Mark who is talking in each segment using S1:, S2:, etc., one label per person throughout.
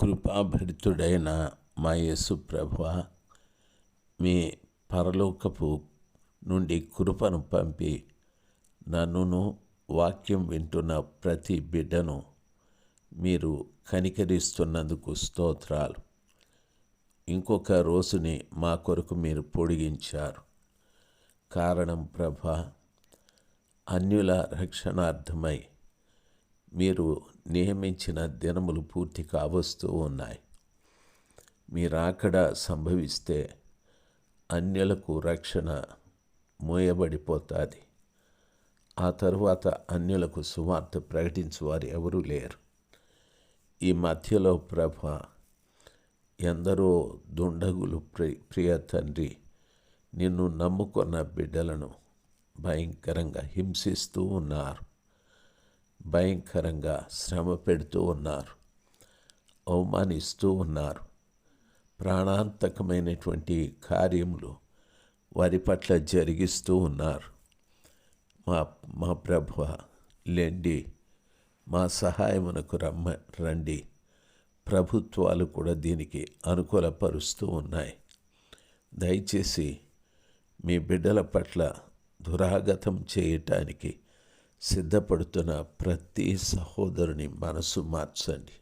S1: కృపాభరితుడైన మా యేసు ప్రభు మీ పరలోకపు నుండి కృపను పంపి నన్నును వాక్యం వింటున్న ప్రతి బిడ్డను మీరు కనికరిస్తున్నందుకు స్తోత్రాలు. ఇంకొక రోజుని మా కొరకు మీరు పొడిగించారు. కారణం ప్రభ అన్యుల రక్షణార్థమై మీరు నియమించిన దినములు పూర్తి కావస్తూ ఉన్నాయి. మీరాకడ సంభవిస్తే అన్యులకు రక్షణ మోయబడిపోతుంది. ఆ తరువాత అన్యులకు సువార్త ప్రకటించేవారు ఎవరూ లేరు. ఈ మధ్యలో ప్రభ ఎందరో దుండగులు ప్రి ప్రియ తండ్రి నిన్ను నమ్ముకున్న బిడ్డలను భయంకరంగా హింసిస్తూ ఉన్నారు. భయంకరంగా శ్రమ పెడుతూ ఉన్నారు. అవమానిస్తూ ఉన్నారు. ప్రాణాంతకమైనటువంటి కార్యములు వారి పట్ల జరిగిస్తూ ఉన్నారు. మా మా ప్రభు లెండి. మా సహాయమునకు రమ్మ రండి. ప్రభుత్వాలు కూడా దీనికి అనుకూలపరుస్తూ ఉన్నాయి. దయచేసి మీ బిడ్డల పట్ల దురాగతం చేయటానికి సిద్ధపడుతున్న ప్రతి సహోదరుని మనసు మార్చండి.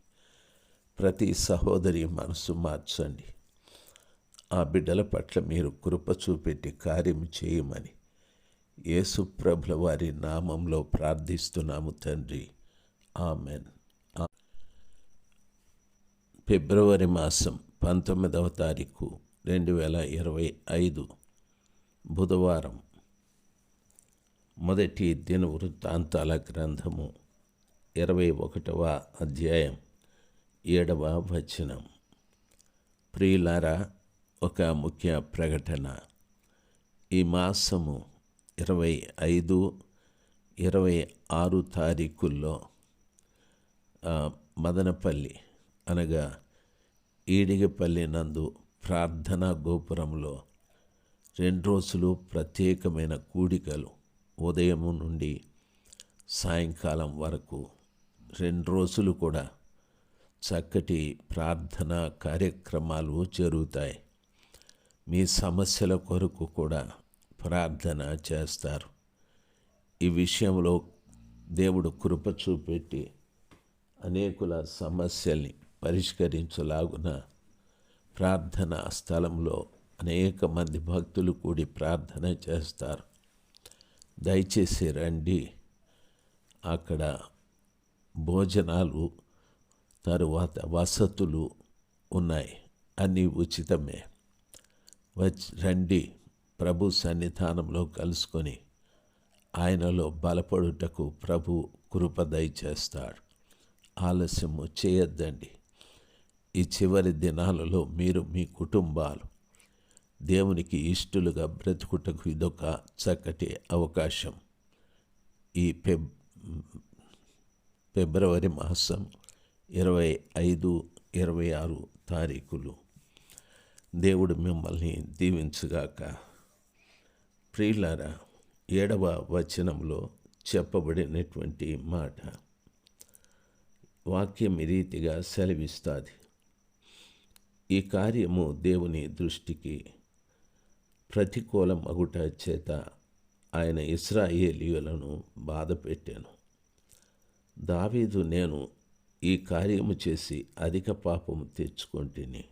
S1: ప్రతి సహోదరి మనసు మార్చండి. ఆ బిడ్డల పట్ల మీరు కృప చూపెట్టి కార్యం చేయమని యేసు ప్రభుల వారి నామంలో ప్రార్థిస్తున్నాము తండ్రి. ఆమెన్. ఫిబ్రవరి మాసం పంతొమ్మిదవ తారీఖు రెండు వేల ఇరవై ఐదు బుధవారం. మొదటి దిన వృత్తాంతాల గ్రంథము ఇరవై ఒకటవ అధ్యాయం ఏడవ వచనం. ప్రియులారా ఒక ముఖ్య ప్రకటన. ఈ మాసము ఇరవై ఐదు ఇరవై ఆరు తారీఖుల్లో మదనపల్లి అనగా ఈడిగపల్లి నందు ప్రార్థనా గోపురంలో రెండు రోజులు ప్రత్యేకమైన కూడికలు ఉదయం నుండి సాయంకాలం వరకు రెండు రోజులు కూడా చక్కటి ప్రార్థన కార్యక్రమాలు జరుగుతాయి. మీ సమస్యల కొరకు కూడా ప్రార్థన చేస్తారు. ఈ విషయంలో దేవుడు కృప చూపెట్టి అనేకుల సమస్యల్ని పరిష్కరించలాగున ప్రార్థన స్థలంలో అనేక మంది భక్తులు కూడి ప్రార్థన చేస్తారు. దయచేసి రండి. అక్కడ భోజనాలు తరువాత వసతులు ఉన్నాయి. అన్నీ ఉచితమే. వచ్చి రండి. ప్రభు సన్నిధానంలో కలుసుకొని ఆయనలో బలపడుటకు ప్రభు కృప దయచేస్తాడు. ఆలస్యము చేయొద్దండి. ఈ చివరి దినాలలో మీరు మీ కుటుంబాలు దేవునికి ఇష్టలుగా బ్రతుకుటకు ఇదొక చక్కటి అవకాశం. ఈ ఫెబ్ ఫిబ్రవరి మాసం ఇరవై ఐదు ఇరవై ఆరు తారీఖులు. దేవుడు మిమ్మల్ని దీవించుగాక. ప్రియులారా ఏడవ వచనంలో చెప్పబడినటువంటి మాట వాక్యం రీతిగా సెలవిస్తుంది. ఈ కార్యము దేవుని దృష్టికి ప్రతికూలం అగుట చేత ఆయన ఇస్రాయేలీయులను బాధపెట్టాను. దావీదు నేను ఈ కార్యము చేసి అధిక పాపము తెచ్చుకొంటిని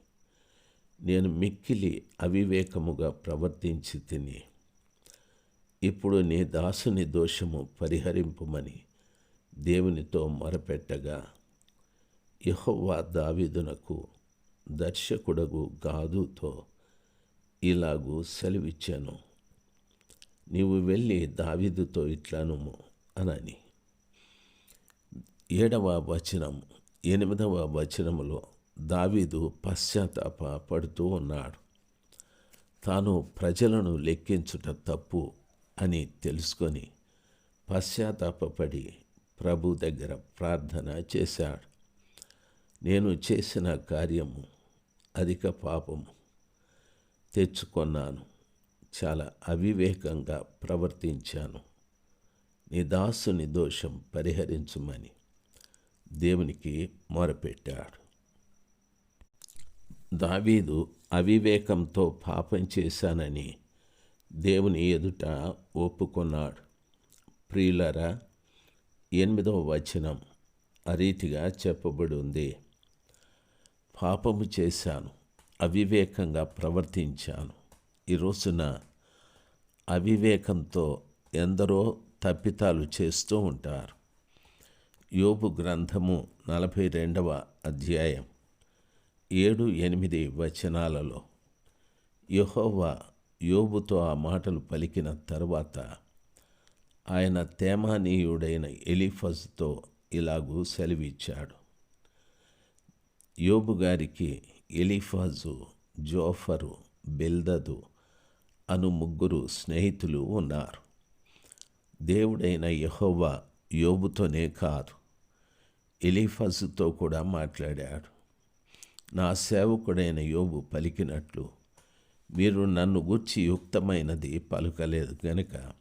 S1: నేను మిక్కిలి అవివేకముగా ప్రవర్తించి తిని. ఇప్పుడు నీ దాసుని దోషము పరిహరింపుమని దేవునితో మొరపెట్టగా యహోవా దావీదునకు దర్శకుడగు గాదుతో ఇలాగూ సెలవిచ్చాను. నీవు వెళ్ళి దావీదుతో ఇట్లాను అనని. ఏడవ వచనం ఎనిమిదవ వచనములో దావీదు పశ్చాత్తాప పడుతూ ఉన్నాడు. తాను ప్రజలను లెక్కించుట తప్పు అని తెలుసుకొని పశ్చాత్తాపడి ప్రభు దగ్గర ప్రార్థన చేశాడు. నేను చేసిన కార్యము అధిక పాపము. తెచ్చుకొన్నాను. చాలా అవివేకంగా ప్రవర్తించాను. నీ దాసుని దోషం పరిహరించమని దేవునికి మొరపెట్టాడు. దావీదు అవివేకంతో పాపం చేశానని దేవుని ఎదుట ఒప్పుకున్నాడు. ప్రియులరా ఎనిమిదవ వచనం ఆ రీతిగా చెప్పబడి ఉంది పాపము చేశాను. అవివేకంగా ప్రవర్తించాను. ఈ రోజున అవివేకంతో ఎందరో తప్పితాలు చేస్తూ ఉంటారు. యోబు గ్రంథము నలభై రెండవ అధ్యాయం ఏడు ఎనిమిది వచనాలలో యహోవా యోబుతో ఆ మాటలు పలికిన తరువాత ఆయన తేమానీయుడైన ఎలిఫజ్తో ఇలాగూ సెలవిచ్చాడు. యోబు గారికి ఎలిఫాజు జోఫరు బెల్దదు అను ముగ్గురు స్నేహితులు ఉన్నారు. దేవుడైన యహోవా యోబుతోనే కాదు ఎలిఫజుతో కూడా మాట్లాడాడు. నా సేవకుడైన యోబు పలికినట్లు మీరు నన్ను గూర్చి యుక్తమైనది పలుకలేదు గనుక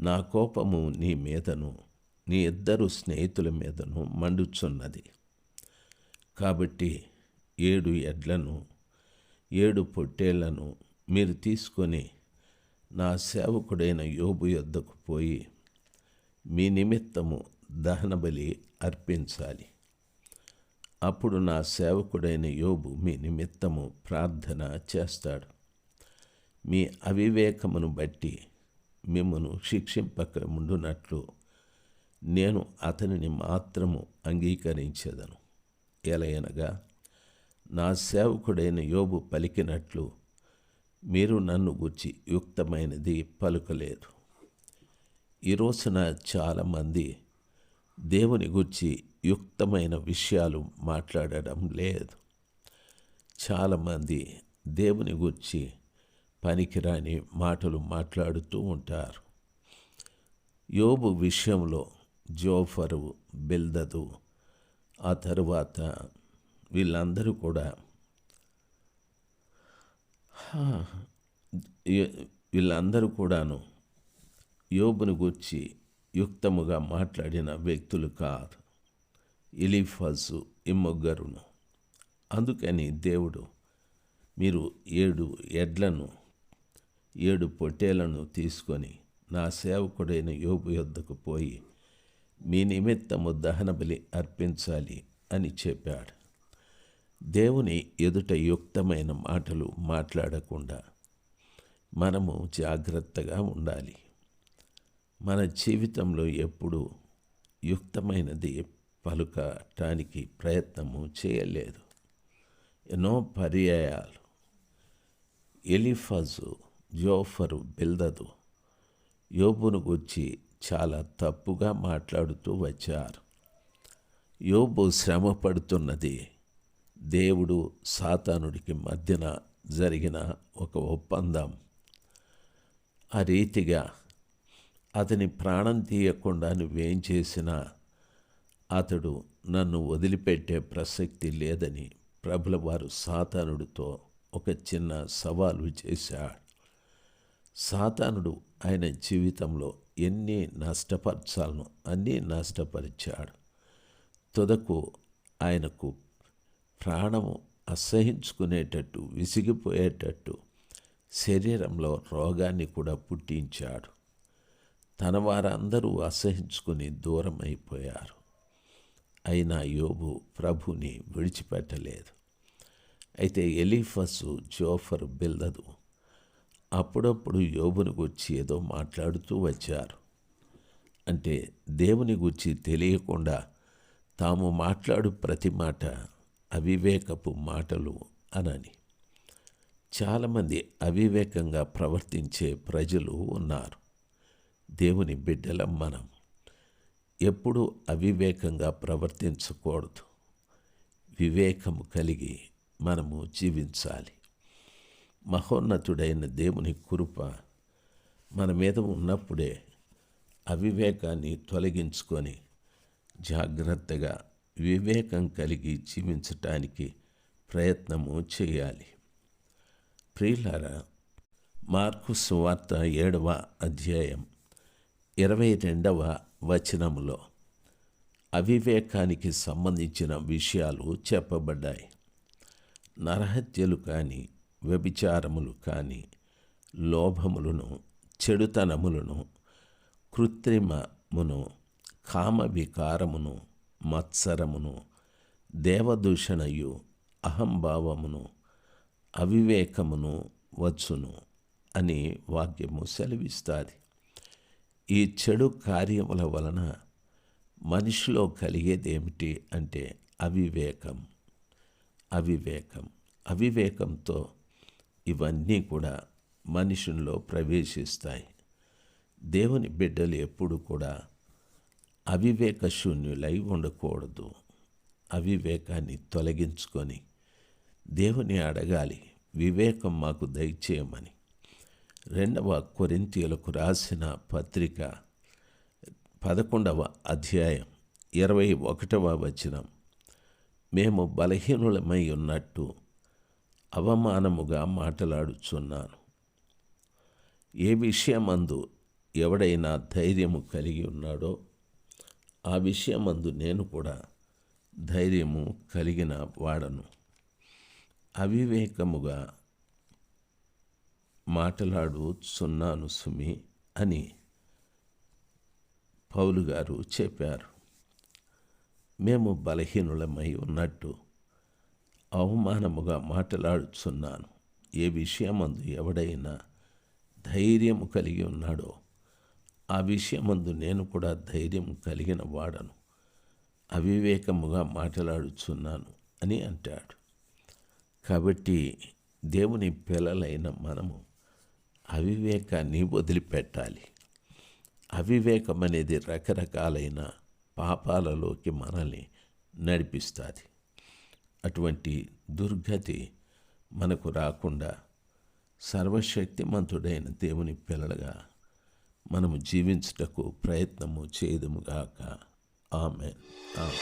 S1: నా కోపము నీ మీదను నీ ఇద్దరు స్నేహితుల మీదను మండుచున్నది. కాబట్టి ఏడు ఎడ్లను ఏడు పొట్టేళ్ళను మీరు తీసుకొని నా సేవకుడైన యోబు యొద్దకు పోయి మీ నిమిత్తము దహనబలి అర్పించాలి. అప్పుడు నా సేవకుడైన యోబు మీ నిమిత్తము ప్రార్థన చేస్తాడు. మీ అవివేకమును బట్టి మిమ్మను శిక్షింపక ముండునట్లు నేను అతనిని మాత్రము అంగీకరించేదను. ఎలయనగా నా సేవకుడైన యోబు పలికినట్లు మీరు నన్ను గుర్చి యుక్తమైనది పలుకలేదు. ఈ రోజున చాలామంది దేవుని గుర్చి యుక్తమైన విషయాలు మాట్లాడడం లేదు. చాలామంది దేవుని గుర్చి పనికిరాని మాటలు మాట్లాడుతూ ఉంటారు. యోబు విషయంలో జోఫరు బిల్దదు ఆ తరువాత వీళ్ళందరూ కూడా వీళ్ళందరూ కూడాను యోబును గూర్చి యుక్తముగా మాట్లాడిన వ్యక్తులు కాదు. ఇలిఫజు ఇమ్మొగ్గరును అందుకని దేవుడు మీరు ఏడు ఎడ్లను ఏడు పొట్టేలను తీసుకొని నా సేవకుడైన యోబు యొద్దకు పోయి మీ నిమిత్తము దహన బలి అర్పించాలి అని చెప్పాడు. దేవుని ఎదుట యుక్తమైన మాటలు మాట్లాడకుండా మనము జాగ్రత్తగా ఉండాలి. మన జీవితంలో ఎప్పుడు యుక్తమైనది పలుకటానికి ప్రయత్నము చేయలేదు. ఎన్నో పర్యాయాలు. ఎలిఫజు జోఫరు బిల్దదు యోబును గుర్చి చాలా తప్పుగా మాట్లాడుతూ వచ్చారు. యోబు శ్రమ పడుతున్నది దేవుడు సాతానుడికి మధ్యన జరిగిన ఒక ఒప్పందం. ఆ రీతిగా అతని ప్రాణం తీయకుండా నువ్వేం చేసినా అతడు నన్ను వదిలిపెట్టే ప్రసక్తి లేదని ప్రభుల వారు సాతానుడితో ఒక చిన్న సవాలు చేశాడు. సాతానుడు ఆయన జీవితంలో ఎన్ని నష్టపరచాలను అన్నీ నష్టపరిచాడు. తుదకు ఆయనకు ప్రాణము అసహించుకునేటట్టు విసిగిపోయేటట్టు శరీరంలో రోగాన్ని కూడా పుట్టించాడు. తన వారందరూ అసహించుకుని దూరం అయిపోయారు అయినా యోబు ప్రభుని విడిచిపెట్టలేదు. అయితే ఎలీఫసు జోఫర్ బిల్దదు. అప్పుడప్పుడు యోబుని గురించి ఏదో మాట్లాడుతూ వచ్చారు. అంటే దేవుని గురించి తెలియకుండా తాము మాట్లాడు ప్రతి మాట అవివేకపు మాటలు అనని. చాలామంది అవివేకంగా ప్రవర్తించే ప్రజలు ఉన్నారు. దేవుని బిడ్డలం మనం. ఎప్పుడూ అవివేకంగా ప్రవర్తించకూడదు. వివేకము కలిగి మనము జీవించాలి. మహోన్నతుడైన దేవుని కృప మన మీద ఉన్నప్పుడే అవివేకాన్ని తొలగించుకొని జాగ్రత్తగా వివేకం కలిగి జీవించటానికి ప్రయత్నము చేయాలి. ప్రియులారా మార్కు సువార్త ఏడవ అధ్యాయం ఇరవై రెండవ వచనములో అవివేకానికి సంబంధించిన విషయాలు చెప్పబడ్డాయి. నరహత్యలు కానీ వ్యభిచారములు కానీ లోభములను చెడుతనములను కృత్రిమమును కామ వికారమును మత్సరమును దేవదూషణయు అహంభావమును అవివేకమును వచ్చును అని వాక్యము సెలవిస్తుంది. ఈ చెడు కార్యముల వలన మనిషిలో కలిగేదేమిటి అంటే అవివేకం అవివేకం అవివేకంతో ఇవన్నీ కూడా మనుషుల్లో ప్రవేశిస్తాయి. దేవుని బిడ్డలు ఎప్పుడు కూడా అవివేక శూన్యులై ఉండకూడదు. అవివేకాన్ని తొలగించుకొని దేవుని అడగాలి వివేకం మాకు దయచేయమని. రెండవ కొరింతీయులకు రాసిన పత్రిక పదకొండవ అధ్యాయం ఇరవై ఒకటవ వచనం. మేము బలహీనులమై ఉన్నట్టు అవమానముగా మాట్లాడుచున్నాను. ఏ విషయమందు ఎవడైనా ధైర్యము కలిగి ఉన్నాడో ఆ విషయమందు నేను కూడా ధైర్యము కలిగిన వాడను. అవివేకముగా మాట్లాడుచున్నాను సుమి అని పౌలు గారు చెప్పారు. మేము బలహీనులమై ఉన్నట్టు అవమానముగా మాట్లాడుచున్నాను. ఏ విషయమందు ఎవడైనా ధైర్యము కలిగి ఉన్నాడో ఆ విషయమందు నేను కూడా ధైర్యం కలిగిన వాడను. అవివేకముగా మాట్లాడుచున్నాను అని అంటాడు. కాబట్టి దేవుని పిల్లలైన మనము అవివేకాన్ని వదిలిపెట్టాలి. అవివేకం అనేది రకరకాలైన పాపాలలోకి మనల్ని నడిపిస్తుంది. అటువంటి దుర్గతి మనకు రాకుండా సర్వశక్తిమంతుడైన దేవుని పిల్లలుగా మనము జీవించుటకు ప్రయత్నము చేయదుముగాక ఆమె ఆమె